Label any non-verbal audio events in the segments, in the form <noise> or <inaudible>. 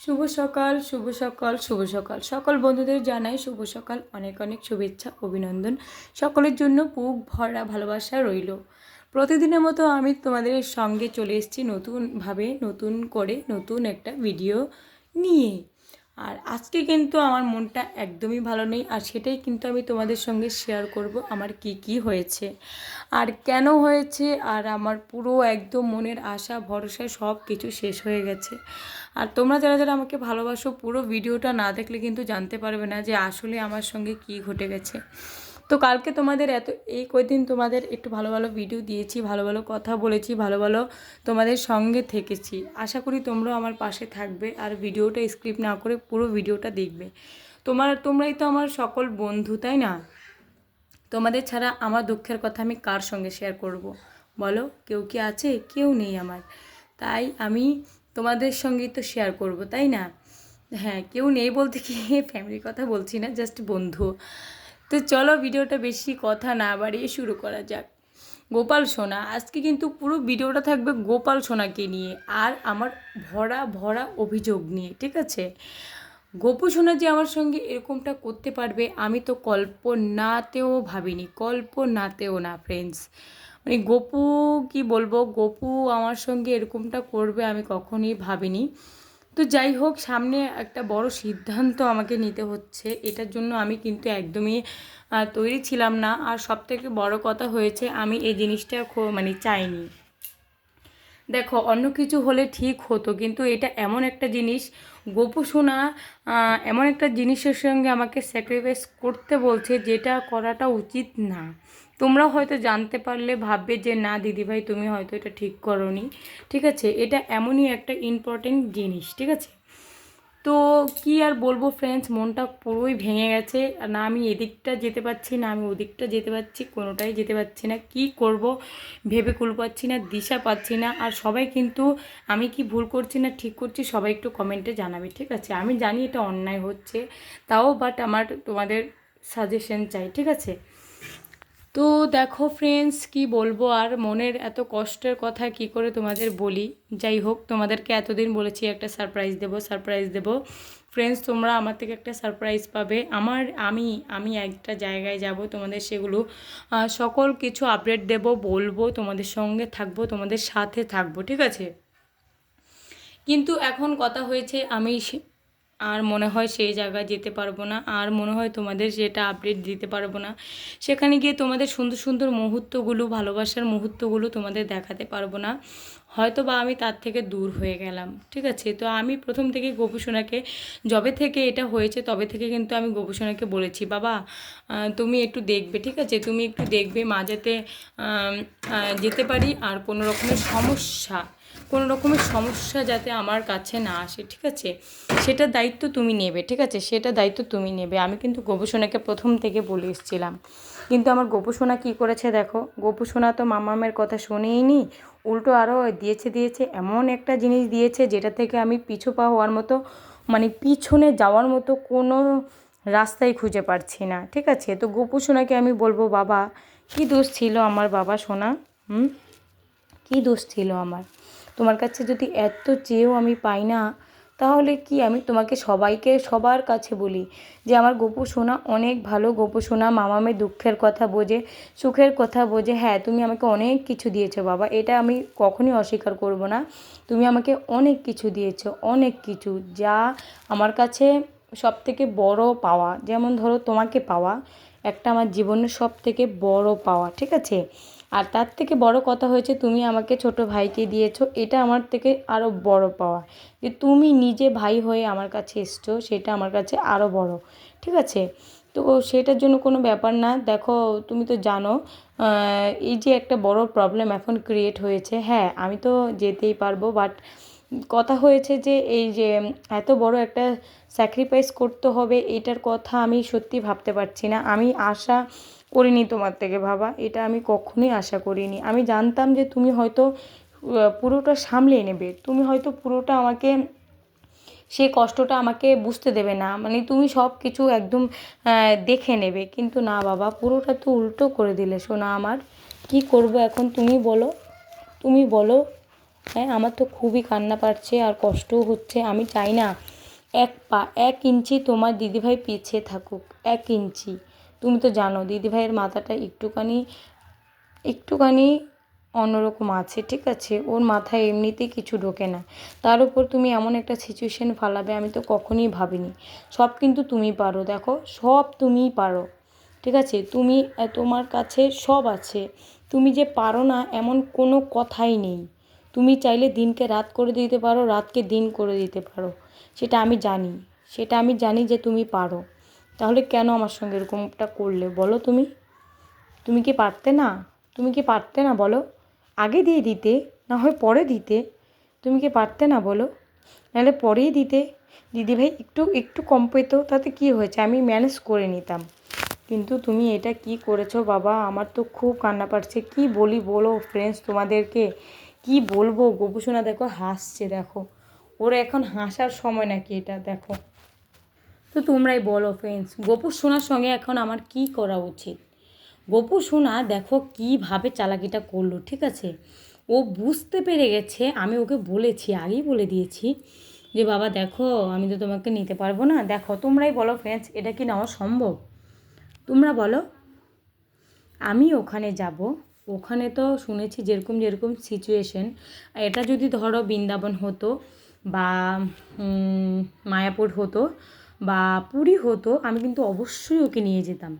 শুভ সকাল শুভ সকাল শুভ সকাল। সকল বন্ধুদের জানাই শুভ সকাল। অনেক অনেক শুভেচ্ছা, অভিনন্দন। সকলের জন্য বুক ভরা ভালোবাসা রইল। প্রতিদিনের মতো আমি তোমাদের সঙ্গে চলে এসেছি নতুনভাবে, নতুন করে, নতুন একটা ভিডিও নিয়ে। আর আজকে কিন্তু আমার মনটা একদমই ভালো নেই, আর সেটাই কিন্তু আমি তোমাদের সঙ্গে শেয়ার করব আমার কি কি হয়েছে। আর কেন হয়েছে, আর আমার পুরো একদম মনের আশা, ভরসা সব কিছু শেষ হয়ে গেছে। আর তোমরা যারা যারা আমাকে ভালোবাসো, পুরো ভিডিওটা না দেখলে কিন্তু জানতে পারবে না যে আসলে আমার সঙ্গে কি ঘটে গেছে। তো কালকে তোমাদের এত, এই কয়দিন তোমাদের একটু ভালো ভালো ভিডিও দিয়েছি, ভালো ভালো কথা বলেছি, ভালো ভালো তোমাদের সঙ্গে থেকেছি। আশা করি তোমরাও আমার পাশে থাকবে আর ভিডিওটা স্ক্রিপ না করে পুরো ভিডিওটা দেখবে। তোমার, তোমরাই তো আমার সকল বন্ধু, তাই না? তোমাদের ছাড়া আমার দুঃখের কথা আমি কার সঙ্গে শেয়ার করব। বলো, কেউ কি আছে? কেউ নেই আমার। তাই আমি তোমাদের সঙ্গেই তো শেয়ার করব, তাই না? হ্যাঁ কেউ নেই বলতে কি ফ্যামিলির কথা বলছি না জাস্ট বন্ধু। তো চলো ভিডিওটা বেশি কথা না বাড়িয়ে শুরু করা যাক। গোপাল সোনা, আজকে কিন্তু পুরো ভিডিওটা থাকবে গোপাল সোনাকে নিয়ে আর আমার ভরা ভরা অভিযোগ নিয়ে, ঠিক আছে? গোপু সোনা যে আমার সঙ্গে এরকমটা করতে পারবে, আমি তো কল্পনাতেও ভাবিনি, কল্পনাতেও না ফ্রেন্ডস মানে গোপু, কি বলব, গোপু আমার সঙ্গে এরকমটা করবে আমি কখনোই ভাবিনি। তো যাই হোক, সামনে একটা বড় সিদ্ধান্ত আমাকে নিতে হচ্ছে। এটার জন্য আমি কিন্তু একদমই তৈরি ছিলাম না। আর সব থেকে বড় কথা হয়েছে, আমি এই জিনিসটা মানে চাইনি। দেখো, অন্য কিছু হলে ঠিক হতো, কিন্তু এটা এমন একটা জিনিস, গোপু সোনা এমন একটা জিনিসের সঙ্গে আমাকে স্যাক্রিফাইস করতে বলছে, যেটা করাটা উচিত না। তোমরা হয়তো জানতে পারলে, ভাববে যে না, দিদিভাই, তুমি হয়তো এটা ঠিক করনি। ঠিক আছে? এটা এমনই একটা ইম্পর্টেন্ট জিনিস, ঠিক আছে? তো কি আর বলব ফ্রেন্ডস মনটা পুরোই ভেঙে গেছে। না আমি এদিকটা যেতে পারছি না, আমি ওদিকটা যেতে পারছি, কোনোটাই যেতে পারছি না। কি করব? ভেবে কুল পাচ্ছি না, দিশা পাচ্ছি না। আর সবাই কিন্তু, আমি কি ভুল করছি না, ঠিক করছি, সবাই একটু কমেন্টে জানাবে, ঠিক আছে? আমি জানি এটা অন্যায় হচ্ছে, তাও বাট আমার তোমাদের সাজেশন চাই, ঠিক আছে? তো দেখো ফ্রেন্ডস কি বলব? আর মনের এত কষ্টের কথা কি করে তোমাদের বলি? যাই হোক, তোমাদেরকে এতদিন বলেছি একটা সারপ্রাইজ দেবো সারপ্রাইজ দেবো। ফ্রেন্ডস তোমরা আমার থেকে একটা সারপ্রাইজ পাবে। আমার, আমি আমি একটা জায়গায় যাব, তোমাদের সেগুলো সকল কিছু আপডেট দেব, বলব, তোমাদের সঙ্গে থাকব, তোমাদের সাথে থাকব, ঠিক আছে? কিন্তু এখন কথা হয়েছে, আমি আর মনে হয় সেই জায়গায় যেতে পারব না, আর মনে হয় তোমাদের সেটা আপডেট দিতে পারব না, সেখানে গিয়ে তোমাদের সুন্দর সুন্দর মুহূর্তগুলো, ভালোবাসার মুহূর্তগুলো তোমাদের দেখাতে পারব না। হয়তো বা আমি তার থেকে দূর হয়ে গেলাম, ঠিক আছে? তো আমি প্রথম থেকে গোপুসোনাকে যবে থেকে এটা হয়েছে তবে থেকে কিন্তু আমি গোপুসোনাকে বলেছি, বাবা তুমি একটু দেখবে, ঠিক আছে? তুমি একটু দেখবে মা যাতে যেতে পারি আর কোনো রকমের সমস্যা, কোনো রকমের সমস্যা যাতে আমার কাছে না আসে, ঠিক আছে? সেটার দায়িত্ব তুমি নেবে, ঠিক আছে? সেটা দায়িত্ব তুমি নেবে। আমি কিন্তু গোপসোনাকে প্রথম থেকে বলে এসেছিলাম। কিন্তু আমার গোপসোনা কী করেছে দেখো? গোপসোনা তো মামামের কথা শুনেইনি উল্টো আরও দিয়েছে দিয়েছে, এমন একটা জিনিস দিয়েছে যেটা থেকে আমি পিছু পা হওয়ার মতো মানে পিছনে যাওয়ার মতো কোনো রাস্তাই খুঁজে পাচ্ছি না, ঠিক আছে? তো গোপু সোনাকে আমি বলব, বাবা, কি দোষ ছিল আমার বাবা সোনা? হুম? কী দোষ ছিল আমার? তোমার কাছে যদি এত চেয়েও আমি পাই না তাহলে কি আমি তোমাকে সবাইকে সবার কাছে বলি যে আমার গোপু সোনা অনেক ভালো। গোপু সোনা মামামের দুঃখের কথা বোঝে, সুখের কথা বোঝে। হ্যাঁ তুমি আমাকে অনেক কিছু দিয়েছ বাবা, এটা আমি কখনই অস্বীকার করব না। তুমি আমাকে অনেক কিছু দিয়েছ, অনেক কিছু যা আমার কাছে সব থেকে বড় পাওয়া। যেমন ধরো তোমাকে পাওয়া, একটা আমার জীবনের সব থেকে বড় পাওয়া, ঠিক আছে? আর তার থেকে বড় কথা হয়েছে, তুমি আমাকে ছোট ভাইকে দিয়েছ, এটা আমার থেকে আরও বড় পাওয়া। যে তুমি নিজে ভাই হয়ে আমার কাছে এসছো, সেটা আমার কাছে আরও বড়। ঠিক আছে? তো সেটার জন্য কোনো ব্যাপার না। দেখো, তুমি তো জানো এই যে একটা বড় প্রবলেম এখন ক্রিয়েট হয়েছে। হ্যাঁ আমি তো যেতেই পারব বাট কথা হয়েছে যে এই যে এত বড় একটা স্যাক্রিফাইস করতে হবে, এটার কথা আমি সত্যি ভাবতে পারছি না। আমি আশা করিনি তোমার থেকে ভাবা এটা আমি কখনোই আশা করিনি। আমি জানতাম যে তুমি হয়তো পুরোটা সামলে নেবে। তুমি হয়তো পুরোটা আমাকে, সে কষ্টটা আমাকে বুঝতে দেবে না। মানে তুমি সব কিছু একদম দেখে নেবে। কিন্তু না, বাবা, পুরোটা তো উল্টো করে দিলে শোনা আমার। কি করব এখন তুমি বলো? তুমি বলো। হ্যাঁ আমার তো খুবই কান্না পাচ্ছে আর কষ্টও হচ্ছে। আমি চাই না এক পা, এক ইঞ্চি তোমার দিদিভাই পিছিয়ে থাকুক। এক ইঞ্চি। তুমি তো জানো, দিদিভাইয়ের মাথাটা একটুখানি একটুখানি অন্যরকম আছে, ঠিক আছে? ওর মাথায় এমনিতেই কিছু ঢোকে না। তার উপর তুমি এমন একটা সিচুয়েশন ফালাবে, আমি তো কখনই ভাবিনি। সব কিন্তু তুমি পারো, দেখো? সব তুমিই পারো, ঠিক আছে? তুমি তোমার কাছে সব আছে। তুমি যে পারো না, এমন কোনো কথাই নেই। তুমি চাইলে দিনকে রাত করে দিতে পারো, রাতকে দিন করে দিতে পারো। সেটা আমি জানি। সেটা আমি জানি যে তুমি পারো। তাহলে কেন আমার সঙ্গে এরকমটা করলে? বলো তুমি। তুমি কি পারতে না? তুমি কি পারতে না বলো? আগে দিয়ে দিতে, না হয় পরে দিতে। তুমি কি পারতে না বলো? নাহলে পরেই দিতে। দিদিভাই একটু একটু কম পেতো, তাতে কি হয়েছে? আমি ম্যানেজ করে নিতাম। কিন্তু তুমি এটা কি করেছ বাবা? আমার তো খুব কান্না পাচ্ছে কি বলি বলো ফ্রেন্ডস তোমাদেরকে? কি বলব? গোপুসোনা দেখো, হাসছে দেখো। ওর এখন হাসার সময় নাকি এটা, দেখো। তো তোমরাই বলো ফ্রেন্ডস গোপু সোনার সঙ্গে এখন আমার কি করা উচিত? গোপু সোনা, দেখো কীভাবে চালাকিটা করল, ঠিক আছে? ও বুঝতে পেরে গেছে, আমি ওকে বলেছি, আগেই বলে দিয়েছি যে, বাবা, দেখো, আমি তো তোমাকে নিতে পারব না। দেখো, তোমরাই বলো ফ্রেন্ডস এটা কি নেওয়া সম্ভব? তোমরা বলো। আমি ওখানে যাব। ওখানে তো শুনেছি যেরকম যেরকম সিচুয়েশন এটা যদি ধরো বৃন্দাবন হতো বা মায়াপুর হতো বা পুরী হতো, আমি কিন্তু অবশ্যই ওকে নিয়ে যেতাম।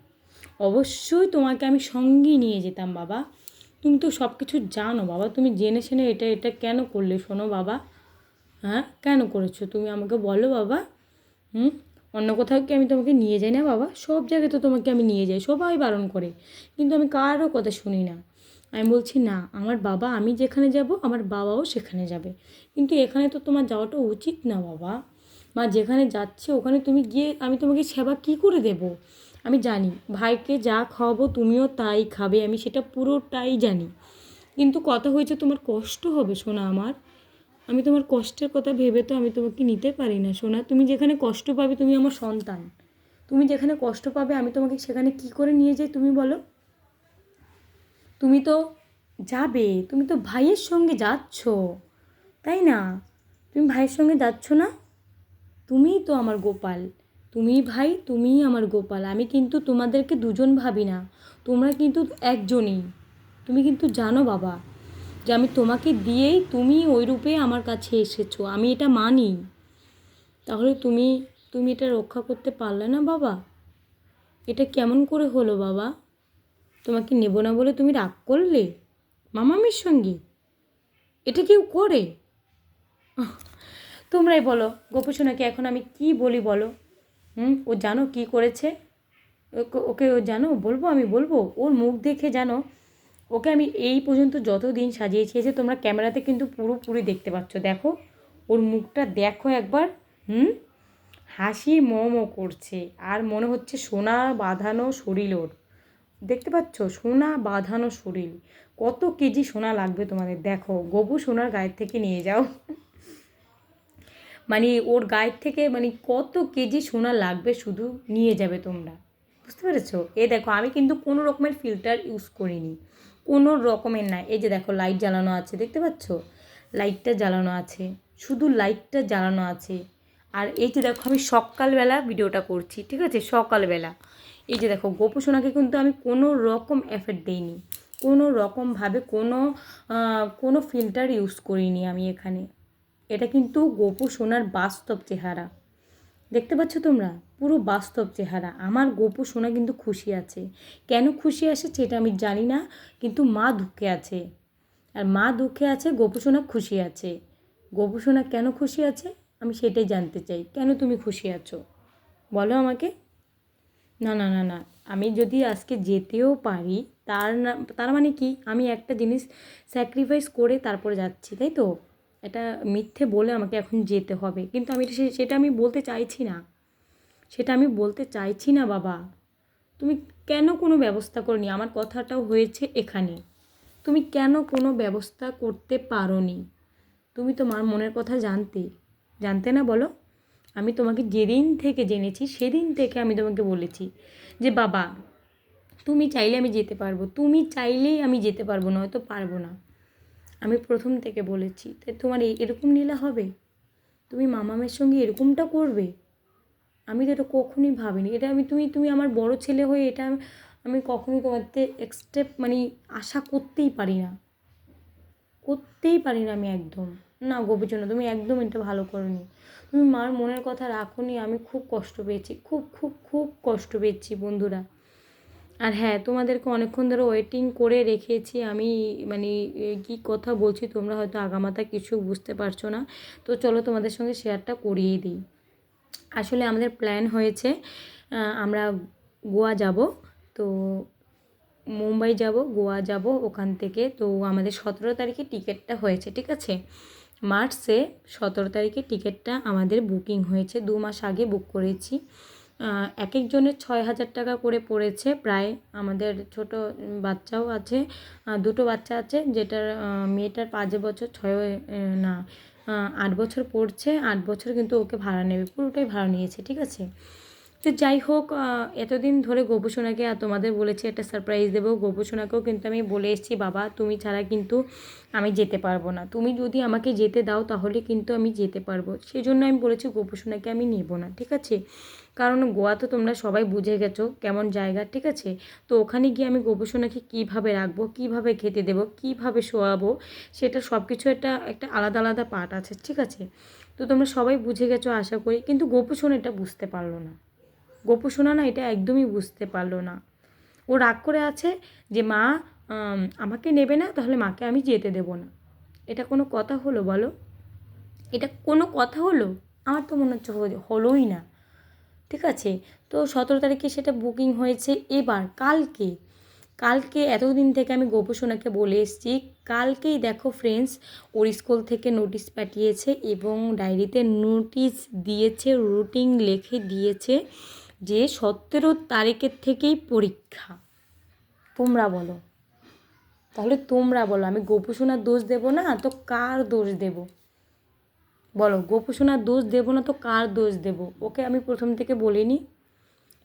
অবশ্যই তোমাকে আমি সঙ্গেই নিয়ে যেতাম, বাবা। তুমি তো সব কিছু জানো, বাবা। তুমি জেনে শুনে এটা এটা কেন করলে? শোনো, বাবা। হ্যাঁ? কেন করেছ? তুমি আমাকে বলো, বাবা। হুম? অন্য কোথাও কি আমি তোমাকে নিয়ে যাই না, বাবা? সব জায়গায় তো তোমাকে আমি নিয়ে যাই, সবাই বারণ করে। কিন্তু আমি কারও কথা শুনি না। আমি বলছি, না, আমার বাবা, আমি যেখানে যাব, আমার বাবাও সেখানে যাবে। কিন্তু এখানে তো তোমার যাওয়াটা উচিত না, বাবা। মা, যেখানে যাচ্ছে, ওখানে তুমি গিয়ে আমি তোমাকে সেবা কী করে দেব? আমি জানি, ভাইকে যা খাওয়াবো তুমিও তাই খাবে, আমি সেটা পুরোটাই জানি। কিন্তু কথা হয়েছে তোমার কষ্ট হবে শোনা আমার। আমি তোমার কষ্টের কথা ভেবে তো আমি তোমাকে নিতে পারি না, সোনা। তুমি যেখানে কষ্ট পাবে তুমি আমার সন্তান। তুমি যেখানে কষ্ট পাবে আমি তোমাকে সেখানে কি করে নিয়ে যাই তুমি বলো? তুমি তো যাবে, তুমি তো ভাইয়ের সঙ্গে যাচ্ছ, তাই না? তুমি ভাইয়ের সঙ্গে যাচ্ছ না? তুমিই তো আমার গোপাল। তুমি ভাই, তুমিই আমার গোপাল। আমি কিন্তু তোমাদেরকে দুজন ভাবি না। তোমরা কিন্তু একজনই। তুমি কিন্তু জানো বাবা, যে আমি তোমাকে দিয়েই তুমি ওই রূপে আমার কাছে এসেছ। আমি এটা মানি। তাহলে তুমি তুমি এটা রক্ষা করতে পারলে না বাবা? এটা কেমন করে হলো বাবা? তোমাকে নেব না বলে তুমি রাগ করলে? মামামির সঙ্গে? এটা কেউ করে? তোমরাই বলো, গোপসোনাকে এখন আমি কি বলি বলো? হুম, ও জানো কি করেছে? ওকে- ও জানো, বলব আমি বলব, ওর মুখ দেখে জানো, ওকে আমি এই পর্যন্ত যত দিন সাজিয়েছি, এসে তোমরা ক্যামেরাতে কিন্তু পুরোপুরি দেখতে পাচ্ছ, দেখো, ওর মুখটা দেখো একবার, হুম, হাসি মোমো করছে, আর মনে হচ্ছে সোনা বাঁধানো শরীর ওর, দেখতে পাচ্ছ, সোনা বাঁধানো শরীর, কত কেজি সোনা লাগবে তোমাদের, দেখো গবু সোনার গায়ের থেকে নিয়ে যাও। মানে ওর গায়ের থেকে মানে কত কেজি সোনা লাগবে শুধু নিয়ে যাবে তোমরা? বুঝতে পেরেছ? এ দেখো, আমি কিন্তু কোনো রকমের ফিল্টার ইউজ করিনি। কোনো রকমের না। এই যে দেখো লাইট জ্বালানো আছে, দেখতে পাচ্ছ? লাইটটা জ্বালানো আছে। শুধু লাইটটা জ্বালানো আছে। আর এই যে দেখো, আমি সকালবেলা ভিডিওটা করছি, ঠিক আছে? সকালবেলা। এই যে দেখো, গোপু সোনাকে কিন্তু আমি কোনো রকম এফেক্ট দিইনি। কোনো রকমভাবে কোনো কোনো ফিল্টার ইউজ করিনি আমি এখানে। এটা কিন্তু গোপু সোনার বাস্তব চেহারা। দেখতে পাচ্ছ তোমরা? পুরো বাস্তব চেহারা। আমার গোপু সোনা কিন্তু খুশি আছে। কেন খুশি আছে সেটা আমি জানি না, কিন্তু মা দুঃখে আছে। আর মা দুঃখে আছে, গোপু সোনা খুশি আছে। গোপু সোনা কেন খুশি আছে? আমি সেটাই জানতে চাই। কেন তুমি খুশি আছো? বলো আমাকে। না না না না। আমি যদি আজকে যেতেও পারি, তার না, তার মানে কি? আমি একটা জিনিস স্যাক্রিফাইস করে তারপরে যাচ্ছি, তাই তো? এটা মিথ্যে বলে আমাকে এখন যেতে হবে। কিন্তু আমি সেটা আমি বলতে চাইছি না। সেটা আমি বলতে চাইছি না, বাবা। তুমি কেন কোনো ব্যবস্থা করনি? আমার কথাটাও হয়েছে এখানে। তুমি কেন কোনো ব্যবস্থা করতে পারোনি? তুমি তোমার মনের কথা জানতে জানতে না বলো? আমি তোমাকে যেদিন থেকে জেনেছি, সেদিন থেকে আমি তোমাকে বলেছি যে, বাবা, তুমি চাইলে আমি যেতে পারব। তুমি চাইলেই আমি যেতে পারব না হয়তো পারব না। আমি প্রথম থেকে বলেছি তাই তোমার এরকম নীলা হবে? তুমি মামামের সঙ্গে এরকমটা করবে? আমি তো এটা কখনোই ভাবিনি। এটা আমি তুমি তুমি আমার বড় ছেলে হয়ে এটা আমি- কখনোই তোমাদের এক্সটেপ মানে আশা করতেই পারি না। করতেই পারি না আমি একদম। না গোপীচন্দ্র তুমি একদম এটা ভালো করনি। তুমি মার মনের কথা রাখোনি, আমি খুব কষ্ট পেয়েছি। খুব খুব খুব কষ্ট পেয়েছি বন্ধুরা। আর হ্যাঁ তোমাদেরকে অনেকক্ষণ ধরে ওয়েটিং করে রেখেছি। আমি মানে কি কথা বলছি তোমরা হয়তো আগামাতা কিছু বুঝতে পারছ না। তো চলো তোমাদের সঙ্গে শেয়ারটা করিয়ে দিই। আসলে আমাদের প্ল্যান হয়েছে আমরা গোয়া যাব। তো মুম্বাই যাব, গোয়া যাব ওখান থেকে। তো আমাদের সতেরো তারিখে টিকিটটা হয়েছে, ঠিক আছে? মার্চে সতেরো তারিখে টিকিটটা আমাদের বুকিং হয়েছে। দু মাস আগে বুক করেছি। এক একজনের ছয় হাজার টাকা করে পড়েছে। প্রায় আমাদের ছোট বাচ্চাও আছে দুটো বাচ্চা আছে যেটার মেয়েটার পাঁচ বছর, ছয় না আট বছর পড়ছে। আট বছর কিন্তু ওকে ভাড়া নেবে, পুরোটাই ভাড়া নিয়েছে, ঠিক আছে? তো যাই হোক এতদিন ধরে গোপুসোনাকে আর তোমাদের বলেছি একটা সারপ্রাইজ দেবো। গোপুসোনাকেও কিন্তু আমি বলে এসেছি, বাবা, তুমি ছাড়া কিন্তু আমি যেতে পারব না। তুমি যদি আমাকে যেতে দাও, তাহলে কিন্তু আমি যেতে পারব। সেই জন্য আমি বলেছি গোপুসোনাকে আমি নেব না। ঠিক আছে? কারণ গোয়া তো তোমরা সবাই বুঝে গেছো কেমন জায়গা, ঠিক আছে? তো ওখানে গিয়ে আমি গোপুসোনাকে কীভাবে রাখব, কীভাবে খেতে দেবো, কীভাবে শোয়াবো, সেটা সব কিছু একটা একটা আলাদা আলাদা পার্ট আছে, ঠিক আছে? তো তোমরা সবাই বুঝে গেছো, আশা করি। কিন্তু গোপুসোনা এটা বুঝতে পারল না। গোপু না এটা একদমই বুঝতে পারল না। ও রাগ করে আছে যে, মা আমাকে নেবে না, তাহলে মাকে আমি যেতে দেবো না। এটা কোনো কথা হলো বলো? এটা কোনো কথা হলো? আমার তো মনে হচ্ছে হলোই না। ঠিক আছে? তো সতেরো তারিখে সেটা বুকিং হয়েছে এবার, কালকে। কালকে এতদিন থেকে আমি গোপসোনাকে বলে এসেছি, কালকেই দেখো ফ্রেন্ডস ওর স্কুল থেকে নোটিশ পাঠিয়েছে এবং ডায়েরিতে নোটিশ দিয়েছে রুটিন লিখে দিয়েছে। যে সতেরো তারিখের থেকেই পরীক্ষা। তোমরা বলো। তাহলে তোমরা বলো, আমি গোপসোনার দোষ দেবো না? তো কার দোষ দেবো? বলো, গোপসোনার দোষ দেবো না তো কার দোষ দেবো? ওকে আমি প্রথম থেকে বলিনি।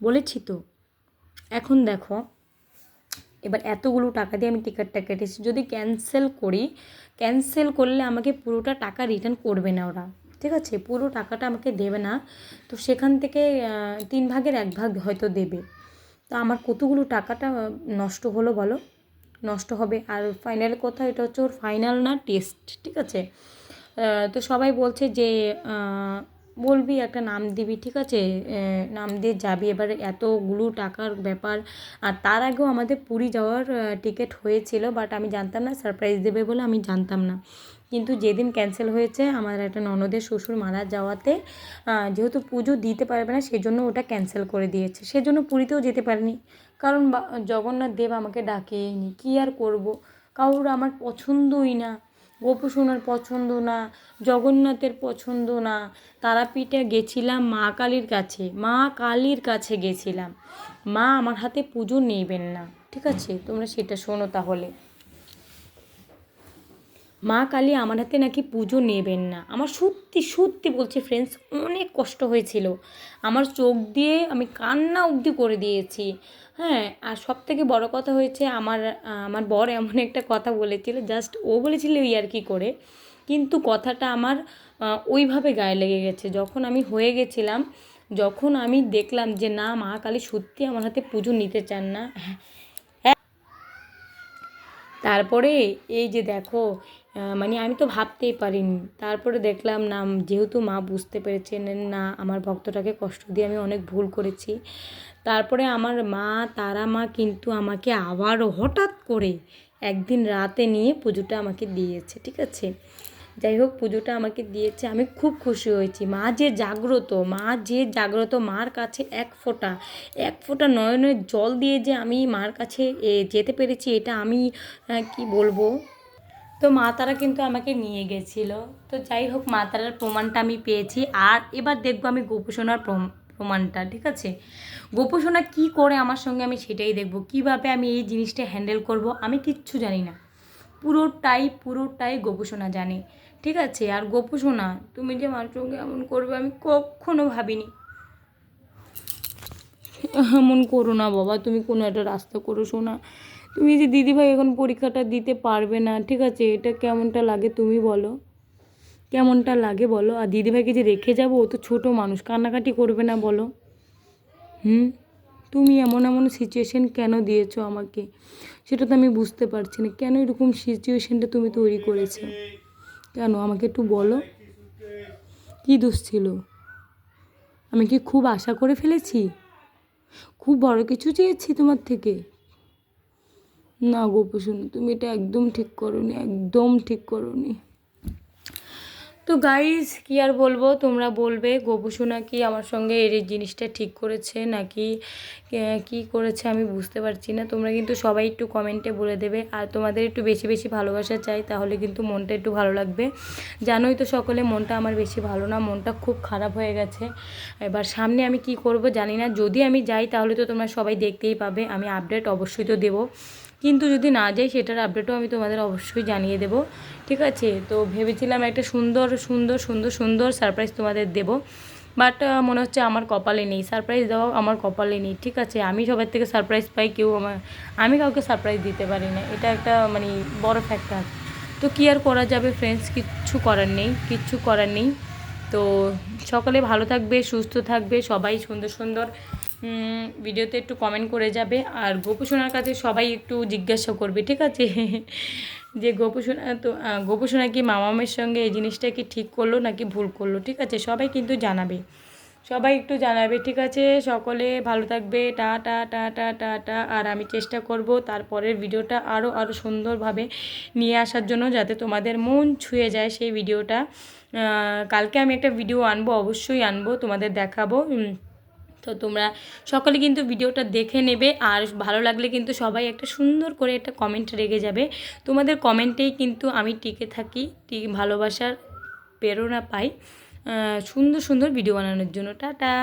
বলেছি তো। এখন দেখো, এবার এতগুলো টাকা দিয়ে আমি টিকিটটা কেটেছি। যদি ক্যান্সেল করি ক্যান্সেল করলে আমাকে পুরোটা টাকা রিটার্ন করবে না ওরা। ঠিক আছে? পুরো টাকাটা আমাকে দেবে না। তো সেখান থেকে তিন ভাগের এক ভাগ হয়তো দেবে। তো আমার কতগুলো টাকাটা নষ্ট হলো বলো? নষ্ট হবে। আর ফাইনাল কথা এটা হচ্ছে ওর ফাইনাল না টেস্ট ঠিক আছে? তো সবাই বলছে যে বলবি একটা নাম দিবি, ঠিক আছে? নাম দিয়ে যাবি। এবার এতগুলো টাকার ব্যাপার। আর তার আগেও আমাদের পুরী যাওয়ার টিকিট হয়েছিল বাট আমি জানতাম না সারপ্রাইজ দেবে বলে আমি জানতাম না। কিন্তু যেদিন ক্যান্সেল হয়েছে, আমার একটা ননদের শ্বশুর মারা যাওয়াতে যেহেতু পুজো দিতে পারবে না, সেজন্য ওটা ক্যান্সেল করে দিয়েছে। সেজন্য পুরীতেও যেতে পারিনি। কারণ জগন্নাথ দেব আমাকে ডাকেনি কী আর করব? কারোর আমার পছন্দই না। গোপু সোনার পছন্দ না, জগন্নাথের পছন্দ না। তারাপীঠে গেছিলাম মা কালীর কাছে, মা কালীর কাছে গেছিলাম। মা আমার হাতে পুজো নেবেন না। ঠিক আছে? তোমরা সেটা শোনো তাহলে। মা কালী আমার হাতে নাকি পুজো নেবেন না। আমার সত্যি সত্যি বলছি ফ্রেন্ডস অনেক কষ্ট হয়েছিল। আমার চোখ দিয়ে আমি কান্না অবধি করে দিয়েছি। হ্যাঁ আর সব থেকে বড় কথা হয়েছে আমার আমার বর এমন একটা কথা বলেছিল জাস্ট ও বলেছিল ইয়ার কি করে। কিন্তু কথাটা আমার ওইভাবে গায়ে লেগে গেছে। যখন আমি হয়ে গেছিলাম, যখন আমি দেখলাম যে না, মা কালী সত্যি আমার হাতে পুজো নিতে চান না তারপরে এই যে দেখো মানে আমি তো ভাবতেই পারিনি। তারপরে দেখলাম, না, যেহেতু মা বুঝতে পেরেছেন, না, আমার ভক্তটাকে কষ্ট দিয়ে আমি অনেক ভুল করেছি। তারপরে আমার মা, তারা মা কিন্তু আমাকে আবারও হঠাৎ করে একদিন রাতে নিয়ে পুজোটা আমাকে দিয়েছে, ঠিক আছে? যাই হোক, পুজোটা আমাকে দিয়েছে। আমি খুব খুশি হয়েছি। মা যে জাগ্রত, মা যে জাগ্রত, মার কাছে এক ফোঁটা। এক ফোঁটা নয়নের জল দিয়ে যে আমি মার কাছে যেতে পেরেছি, এটা আমি কি বলব? তো মা তারা কিন্তু আমাকে নিয়ে গেছিল। তো যাই হোক, মা তারার প্রমাণটা আমি পেয়েছি। আর এবার দেখব আমি গোপুসোনার প্রম- প্রমাণটা, ঠিক আছে? গোপুসোনা কী করে আমার সঙ্গে আমি সেটাই দেখব। কীভাবে আমি এই জিনিসটা হ্যান্ডেল করব, আমি কিচ্ছু জানি না। পুরোটাই পুরোটাই গোপুসোনা জানে। ঠিক আছে? আর গোপুসোনা তুমি যে আমার সঙ্গে এমন করবে, আমি কখনো ভাবিনি। এমন করো না বাবা, তুমি কোনো একটা রাস্তা করো শোনা তুমি যে দিদিভাই এখন পরীক্ষাটা দিতে পারবে না, ঠিক আছে? এটা কেমনটা লাগে তুমি বলো। কেমনটা লাগে বলো? আর দিদিভাইকে যে রেখে যাব, ও তো ছোটো মানুষ, কান্নাকাটি করবে না বলো। হুম? তুমি এমন এমন সিচুয়েশন কেন দিয়েছ আমাকে? সেটা তো আমি বুঝতে পারছি না। কেন এরকম সিচুয়েশনটা তুমি তৈরি করেছ? কেন? আমাকে একটু বলো। কী দোষ ছিল? আমি কি খুব আশা করে ফেলেছি? খুব বড় কিছু চেয়েছি তোমার থেকে? না গোপসুন তুমি এটা একদম ঠিক করোনি, একদম ঠিক করোনি। তো গাইজ কি আর বলব? তোমরা বলবে গোপুসোনা নাকি আমার সঙ্গে এর জিনিসটা ঠিক করেছে নাকি কি করেছে আমি বুঝতে পারছি না। তোমরা কিন্তু সবাই একটু কমেন্টে বলে দেবে। আর তোমাদের একটু বেশি বেশি ভালোবাসা চাই, তাহলে কিন্তু মনটা একটু ভালো লাগবে। জানোই তো সকলে, মনটা আমার বেশি ভালো না, মনটা খুব খারাপ হয়ে গেছে। এবার সামনে আমি কি করব জানি না। যদি আমি যাই, তাহলে তো তোমরা সবাই দেখতেই পাবে। আমি আপডেট অবশ্যই তো দেবো। কিন্তু যদি না যাই, সেটার আপডেটও আমি তোমাদের অবশ্যই জানিয়ে দেবো। ঠিক আছে? তো ভেবেছিলাম একটা সুন্দর সুন্দর সুন্দর সুন্দর সারপ্রাইজ তোমাদের দেবো। বাট মনে হচ্ছে আমার কপালে নেই। সারপ্রাইজ দেওয়া আমার কপালে নেই। ঠিক আছে? আমি সবার থেকে সারপ্রাইজ পাই, কেউ আমার, আমি কাউকে সারপ্রাইজ দিতে পারি না। এটা একটা মানে বড় ফ্যাক্টর তো কী আর করা যাবে ফ্রেন্ডস কিচ্ছু করার নেই, কিচ্ছু করার নেই। তো সকলে ভালো থাকবে, সুস্থ থাকবে, সবাই সুন্দর সুন্দর। ভিডিওতে একটু কমেন্ট করে যাবে। আর গোপুসোনার কাছে সবাই একটু জিজ্ঞাসা করবে, ঠিক আছে? <laughs> যে গোপুসোনা, তো গোপুসোনা কি মামামের সঙ্গে এই জিনিসটা কি ঠিক করল নাকি ভুল করল, ঠিক আছে? সবাই কিন্তু জানাবে। সবাই একটু জানাবে, ঠিক আছে? সকলে ভালো থাকবে, টা টা টা টা টা টা। আর আমি চেষ্টা করব তারপরের ভিডিওটা আরও আরও সুন্দরভাবে নিয়ে আসার জন্য যাতে তোমাদের মন ছুঁয়ে যায় সেই ভিডিওটা। কালকে আমি একটা ভিডিও আনব, অবশ্যই আনব, তোমাদের দেখাবো। তো তোমরা সকলে কিন্তু ভিডিওটা দেখে নেবে আর ভালো লাগলে কিন্তু সবাই একটা সুন্দর করে একটা কমেন্ট রেগে যাবে। তোমাদের কমেন্টেই কিন্তু আমি টিকে থাকি ভালোবাসার প্রেরণা পাই। সুন্দর সুন্দর ভিডিও বানানোর জন্য। টাটা!